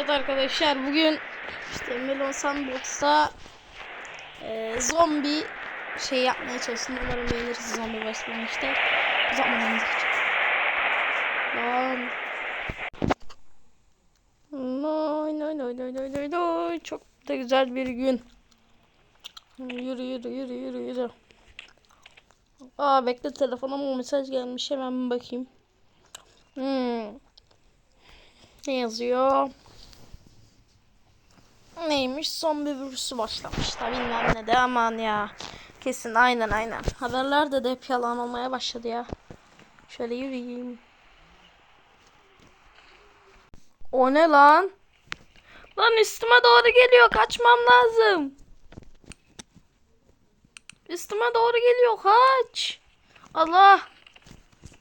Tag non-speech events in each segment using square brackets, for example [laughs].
Evet arkadaşlar bugün işte Melon Sandbox'ta e, zombi şey yapmaya çalıştım. Umarım beğenirsiniz zombi başlamıştı. Uzatmadan geçelim. Lan. Noy noy noy noy noy noy noy. Çok da güzel bir gün. Yürü yürü yürü yürü yürü. Aa bekle telefonuma mesaj gelmiş hemen bakayım. Hmm. Ne yazıyor? Neymiş? Zombi virüsü başlamış da bilmem ne de aman ya. Kesin aynen aynen. Haberlerde de hep yalan olmaya başladı ya. Şöyle yürüyeyim. O ne lan? Lan üstüme doğru geliyor. Kaçmam lazım. Üstüme doğru geliyor. Kaç. Allah.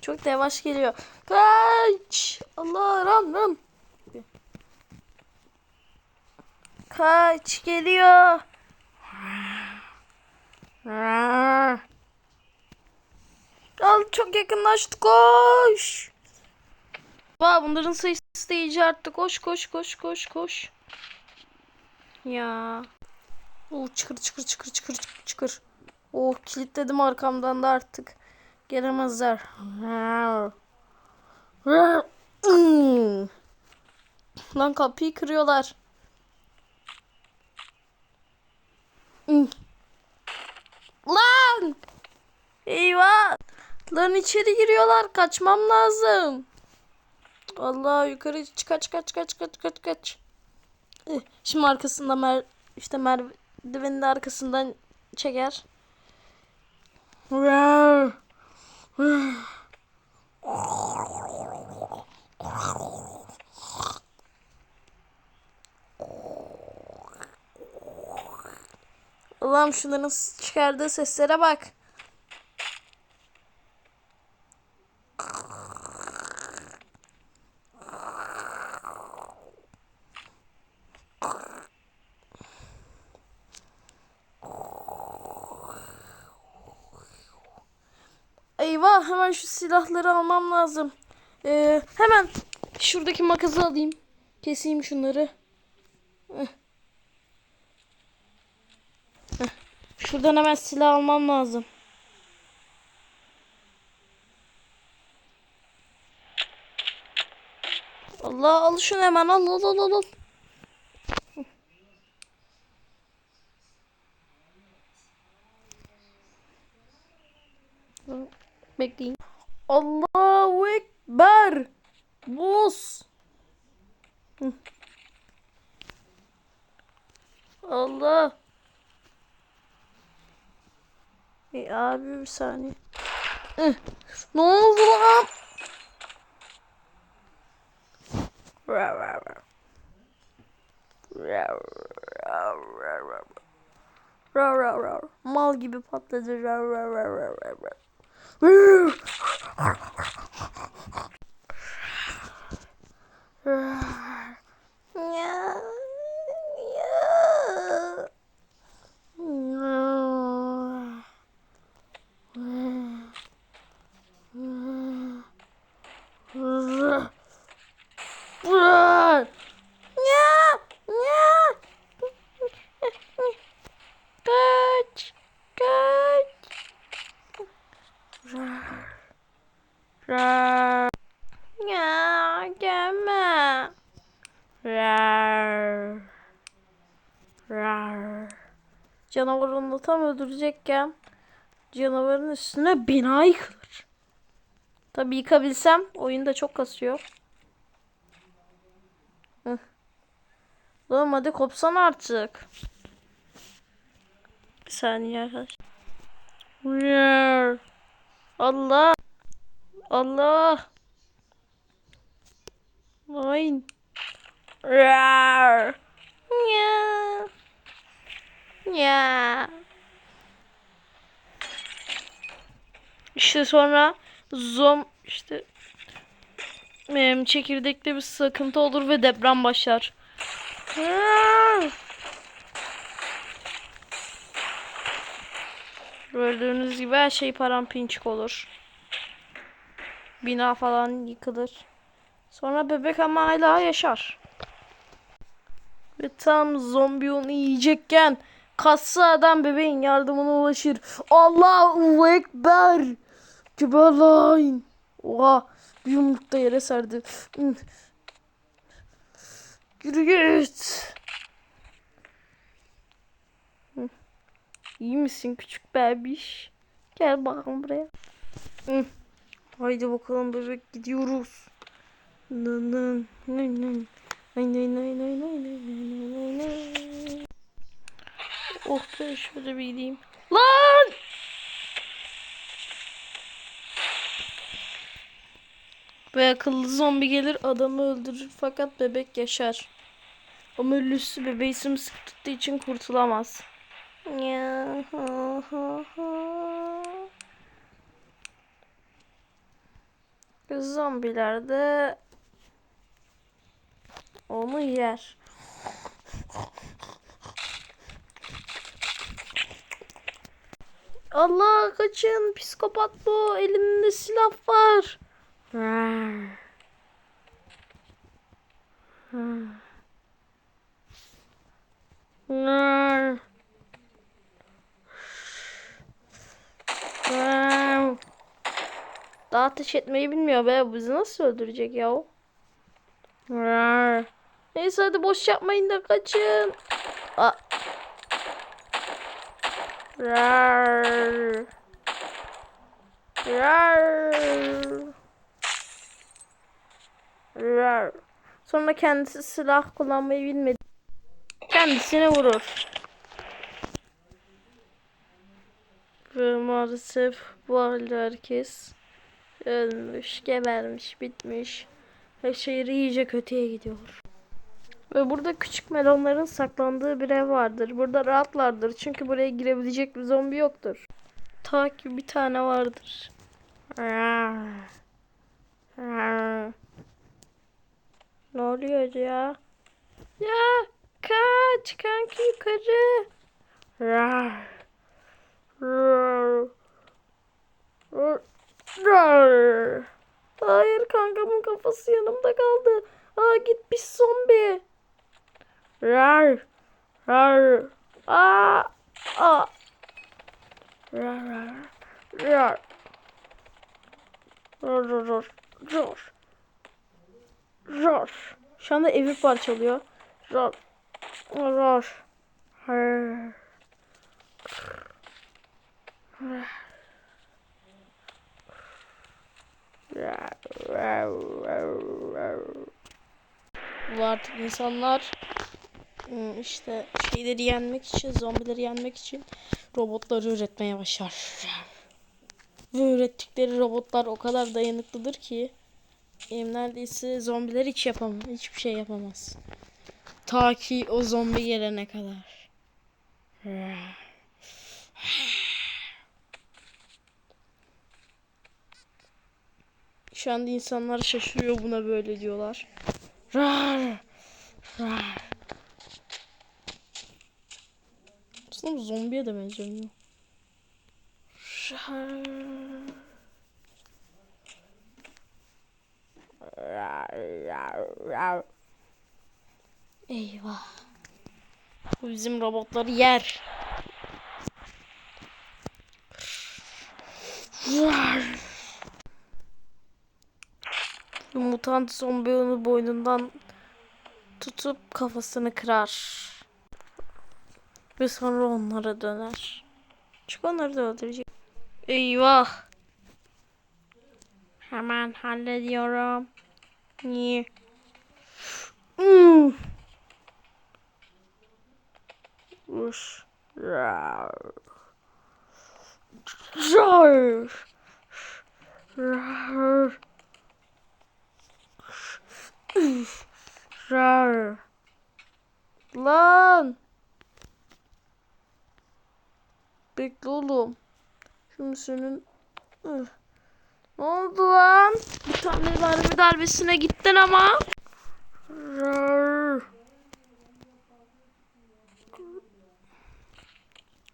Çok yavaş geliyor. Kaç. Allah ram ram. Kaç geliyor. Al çok yakınlaştı koş. Vay bunların sayısı da iyice arttı. Koş koş koş koş koş. Ya. Oo, çıkır çıkır çıkır çıkır çıkır. Oh kilitledim arkamdan da artık. Gelemezler. Lan kapıyı kırıyorlar. Lan! Eyvah! Lan içeri giriyorlar. Kaçmam lazım. Allah yukarı çık kaç kaç kaç kaç kaç kaç. Eh, Şimdi arkasında mer işte merdivenin de arkasından çeker. [laughs] Allah'ım şunların çıkardığı seslere bak. Eyvah hemen şu silahları almam lazım. Ee, hemen şuradaki makası alayım. Keseyim şunları. Heh. Şuradan hemen silah almam lazım. Allah al şunu hemen al al al al. al. Bekleyin. Allahu Ekber. Buz. Allah. E abi bir saniye. Ih, Ne oldu lan? Mal gibi patladı. Ra, ra, ra, ra, ra, ra. Ya, ya. Kaç, kaç. Rar. Ya gelme. Rar. Rar. Canavarını tam öldürecekken canavarın üstüne bina yıkılır. Tabii yıkabilsem oyunda çok kasıyor. Hı. Oğlum hadi kopsan artık. Bir saniye arkadaşlar. Allah. Allah. Nein. Rar. Ya. Ya. İşte sonra zom işte çekirdekte bir sıkıntı olur ve deprem başlar. Rar. Gördüğünüz gibi her şey paramparçık olur. Bina falan yıkılır. Sonra bebek ama hala yaşar. Ve tam zombi onu yiyecekken kassa adam bebeğin yardımına ulaşır. Allahu Ekber. Geber lan. Oha. Bir yumrukta yere serdi. Hı. Yürü git. İyi misin küçük bebiş? Gel bakalım buraya. Hı. Haydi bakalım bebek gidiyoruz. Nın nın nın nın. Nay nay nay nay nay nay nay nay nay. Oh be şöyle bir gideyim. Lan! Ve akıllı zombi gelir adamı öldürür fakat bebek yaşar. Ama ölüsü bebeği sımsıkı tuttuğu için kurtulamaz. Ya, ha, ha, ha. Zombiler de onu yer. Allah kaçın psikopat bu elinde silah var. Rar. Rar. Rar. Rar. Daha ateş etmeyi bilmiyor be. Bizi nasıl öldürecek ya o? Neyse hadi boş yapmayın da kaçın. Rar. Rar. Rar. Sonra kendisi silah kullanmayı bilmedi. Kendisine vurur. Ve maalesef bu halde herkes ölmüş, gebermiş, bitmiş. Ve şehir iyice kötüye gidiyor. Ve burada küçük melonların saklandığı bir ev vardır. Burada rahatlardır çünkü buraya girebilecek bir zombi yoktur. Ta ki bir tane vardır. Ne oluyor ya? Ya kaç kanki yukarı. Rar. Rar. Rar. Rar. Hayır kankamın kafası yanımda kaldı. Aa git bir zombi. Rar. Rar. Aa. Aa. Rar rar. Rar. Rar rar rar. Rar. Rar. Şu anda evi parçalıyor. Rar. Rar. Rar. Bu artık insanlar ım, işte şeyleri yenmek için, zombileri yenmek için robotları üretmeye başlar. Ve ürettikleri robotlar o kadar dayanıklıdır ki neredeyse zombiler hiç yapamaz, hiçbir şey yapamaz. Ta ki o zombi gelene kadar. Şu anda insanlar şaşırıyor buna böyle diyorlar. Rar. Rar. Aslında zombiye de rar. Eyvah. Bu bizim robotları yer. Rar. Bir mutant zombi onu boynundan tutup kafasını kırar. Ve sonra onlara döner. Çünkü onları da öldürecek. Eyvah. Hemen hallediyorum. Niye? Hmm. Uş. Rar. Rar. Rar. Lan. Bekle oğlum. Şimdi senin... Ne oldu lan? Bir tane darbe darbesine gittin ama. Rar.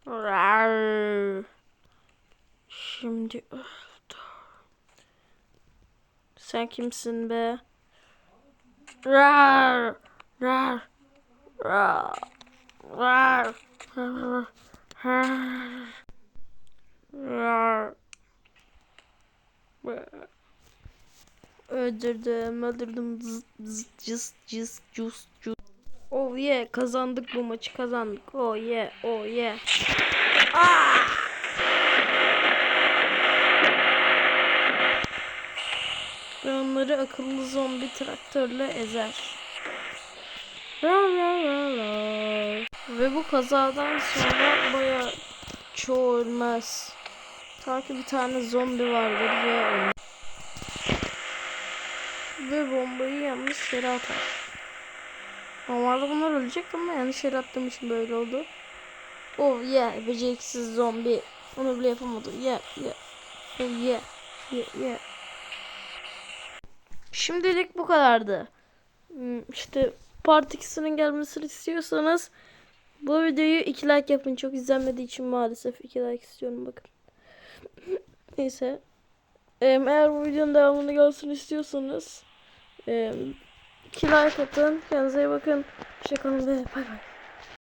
Rar. Şimdi öldü. Sen kimsin be? Öldürdüm, öldürdüm. Zıt, zıt, cıs, cıs, cus, cus. Oh yeah, kazandık bu maçı kazandık. Oh yeah, oh yeah. Ah! Ve onları akıllı zombi traktörle ezer. Ve bu kazadan sonra baya çoğu ölmez. Ta ki bir tane zombi vardır ve ölmez. Ve bombayı yanlış yere atar. Normalde bunlar ölecek ama yanlış yere attığım için böyle oldu. Oh yeah, beceriksiz zombi. Onu bile yapamadı. Yeah, yeah. Oh yeah. Yeah, yeah. Şimdilik bu kadardı. Hmm, İşte part 2'sinin gelmesini istiyorsanız bu videoyu 2 like yapın. Çok izlenmediği için maalesef 2 like istiyorum bakın. [clears throat] Neyse. Eğer bu videonun devamını gelsin istiyorsanız 2 like atın. Kendinize iyi bakın. Hoşçakalın ve bay bay.